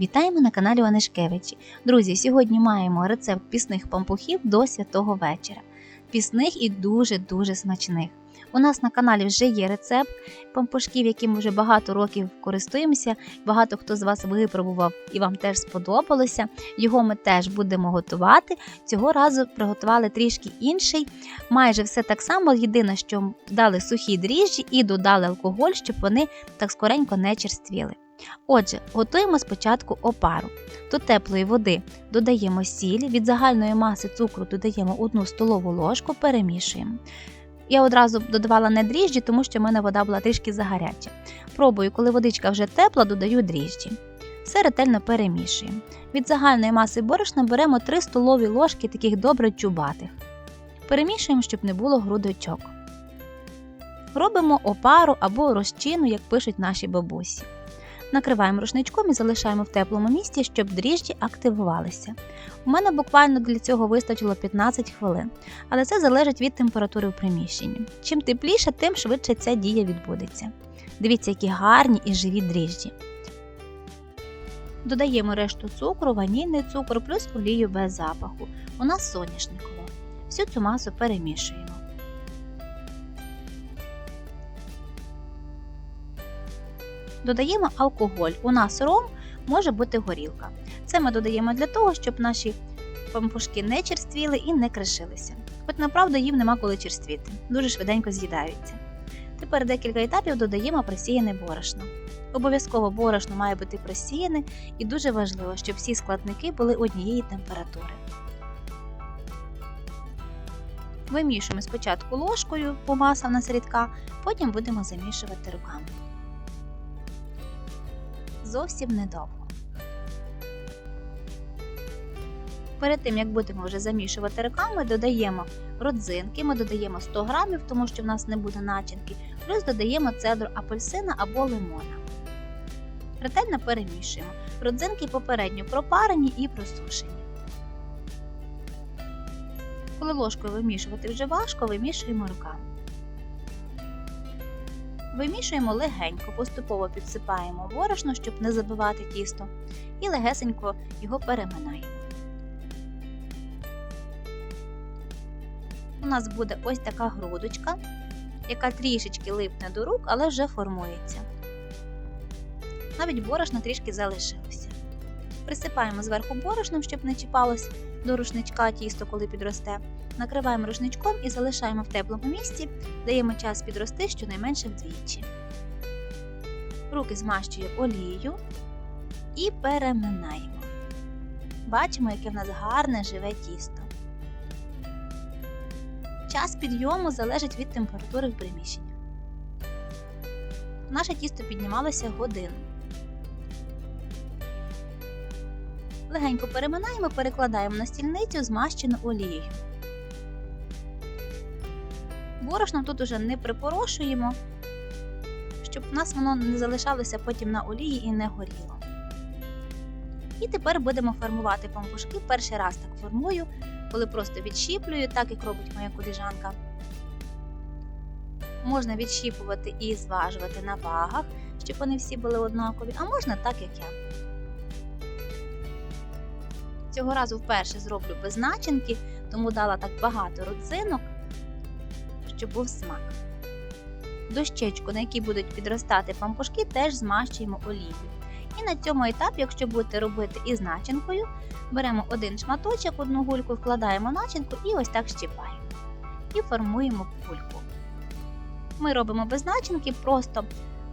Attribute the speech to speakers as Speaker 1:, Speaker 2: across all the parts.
Speaker 1: Вітаємо на каналі Онишкевичі. Друзі, сьогодні маємо рецепт пісних пампухів до святого вечора. Пісних і дуже-дуже смачних. У нас на каналі вже є рецепт пампушків, яким ми вже багато років користуємося. Багато хто з вас випробував і вам теж сподобалося. Його ми теж будемо готувати. Цього разу приготували трішки інший. Майже все так само. Єдине, що дали сухі дріжджі і додали алкоголь, щоб вони так скоренько не черствіли. Отже, готуємо спочатку опару. До теплої води додаємо сіль, від загальної маси цукру додаємо 1 столову ложку, перемішуємо. Я одразу додавала не дріжджі, тому що в мене вода була трішки загаряча. Пробую, коли водичка вже тепла, додаю дріжджі. Все ретельно перемішуємо. Від загальної маси борошна беремо 3 столові ложки таких добре чубатих. Перемішуємо, щоб не було грудочок. Робимо опару або розчину, як пишуть наші бабусі. Накриваємо рушничком і залишаємо в теплому місці, щоб дріжджі активувалися. У мене буквально для цього вистачило 15 хвилин, але це залежить від температури в приміщенні. Чим тепліше, тим швидше ця дія відбудеться. Дивіться, які гарні і живі дріжджі. Додаємо решту цукру, ванільний цукор плюс олію без запаху. У нас соняшникова. Всю цю масу перемішуємо. Додаємо алкоголь. У нас ром може бути горілка. Це ми додаємо для того, щоб наші пампушки не черствіли і не кришилися. Хоч направду їм нема коли черствіти, дуже швиденько з'їдаються. Тепер декілька етапів додаємо просіяне борошно. Обов'язково борошно має бути просіяне і дуже важливо, щоб всі складники були однієї температури. Вимішуємо спочатку ложкою, бо маса в нас рідка, потім будемо замішувати руками зовсім недовго. Перед тим, як будемо вже замішувати руками, додаємо родзинки, ми додаємо 100 грамів, тому що в нас не буде начинки, плюс додаємо цедру апельсина або лимона. Ретельно перемішуємо. Родзинки попередньо пропарені і просушені. Коли ложкою вимішувати вже важко, вимішуємо руками. Вимішуємо легенько, поступово підсипаємо борошно, щоб не забивати тісто, і легесенько його переминаємо. У нас буде ось така грудочка, яка трішечки липне до рук, але вже формується. Навіть борошно трішки залишилося. Присипаємо зверху борошном, щоб не чіпалось до рушничка тісто, коли підросте. Накриваємо рушничком і залишаємо в теплому місці, даємо час підрости щонайменше вдвічі. Руки змащуємо олією і переминаємо. Бачимо, яке в нас гарне живе тісто. Час підйому залежить від температури в приміщенні. Наше тісто піднімалося годину. Легенько переминаємо, перекладаємо на стільницю, змащену олією. Борошно тут уже не припорошуємо, щоб в нас воно не залишалося потім на олії і не горіло. І тепер будемо формувати пампушки. Перший раз так формую, коли просто відщіплюю, так як робить моя коліжанка. Можна відщіпувати і зважувати на вагах, щоб вони всі були однакові, а можна так, як я. Цього разу вперше зроблю без начинки, тому дала так багато родзинок щоб був смак. Дощечку, на якій будуть підростати пампушки, теж змащуємо олією. І на цьому етапі, якщо будете робити із начинкою, беремо один шматочок, одну гульку, вкладаємо начинку і ось так щіпаємо. І формуємо кульку. Ми робимо без начинки, просто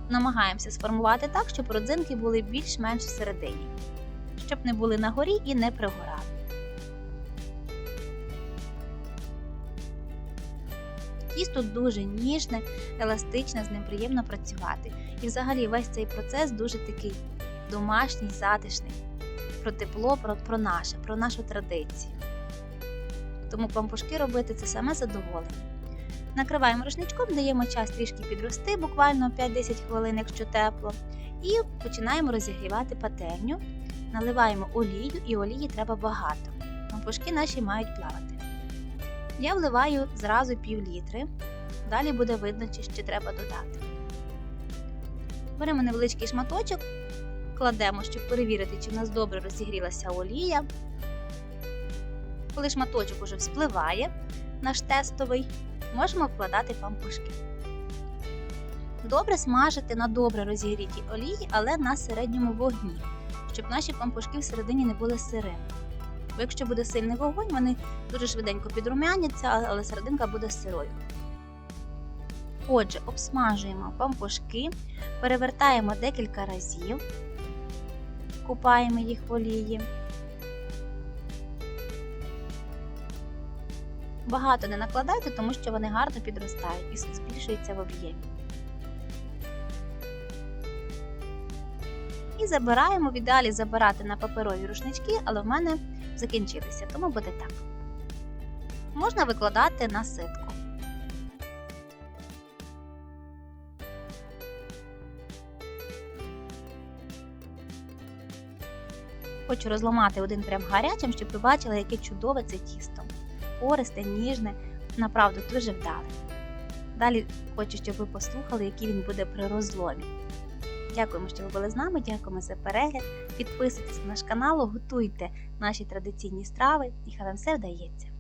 Speaker 1: намагаємося сформувати так, щоб родзинки були більш-менш всередині, щоб не були на горі і не пригорали. Тісто дуже ніжне, еластичне, з ним приємно працювати. І взагалі весь цей процес дуже такий домашній, затишний, про тепло, про, про наше, про нашу традицію. Тому пампушки робити це саме задоволення. Накриваємо рушничком, даємо час трішки підрости, буквально 5-10 хвилин, якщо тепло, і починаємо розігрівати пательню, наливаємо олію, і олії треба багато. Пампушки наші мають плавати. Я вливаю зразу пів літри, далі буде видно, чи ще треба додати. Беремо невеличкий шматочок кладемо, щоб перевірити, чи в нас добре розігрілася олія. Коли шматочок уже вспливає, наш тестовий, можемо вкладати пампушки. Добре смажити на добре розігрітій олії, але на середньому вогні, щоб наші пампушки всередині не були сирими. Бо якщо буде сильний вогонь, вони дуже швиденько підрумяняться, але серединка буде сирою. Отже, обсмажуємо пампушки, перевертаємо декілька разів, купаємо їх в олії. Багато не накладайте, тому що вони гарно підростають і збільшуються в об'ємі. І забираємо, в ідеалі забирати на паперові рушнички, але в мене закінчилися, тому буде так. Можна викладати на ситку. Хочу розламати один прям гарячим, щоб ви бачили, яке чудове це тісто. Пористе, ніжне, направду дуже вдале. Далі хочу, щоб ви послухали, який він буде при розломі. Дякуємо, що ви були з нами, дякуємо за перегляд. Підписуйтесь на наш канал, готуйте наші традиційні страви і хай вам все вдається.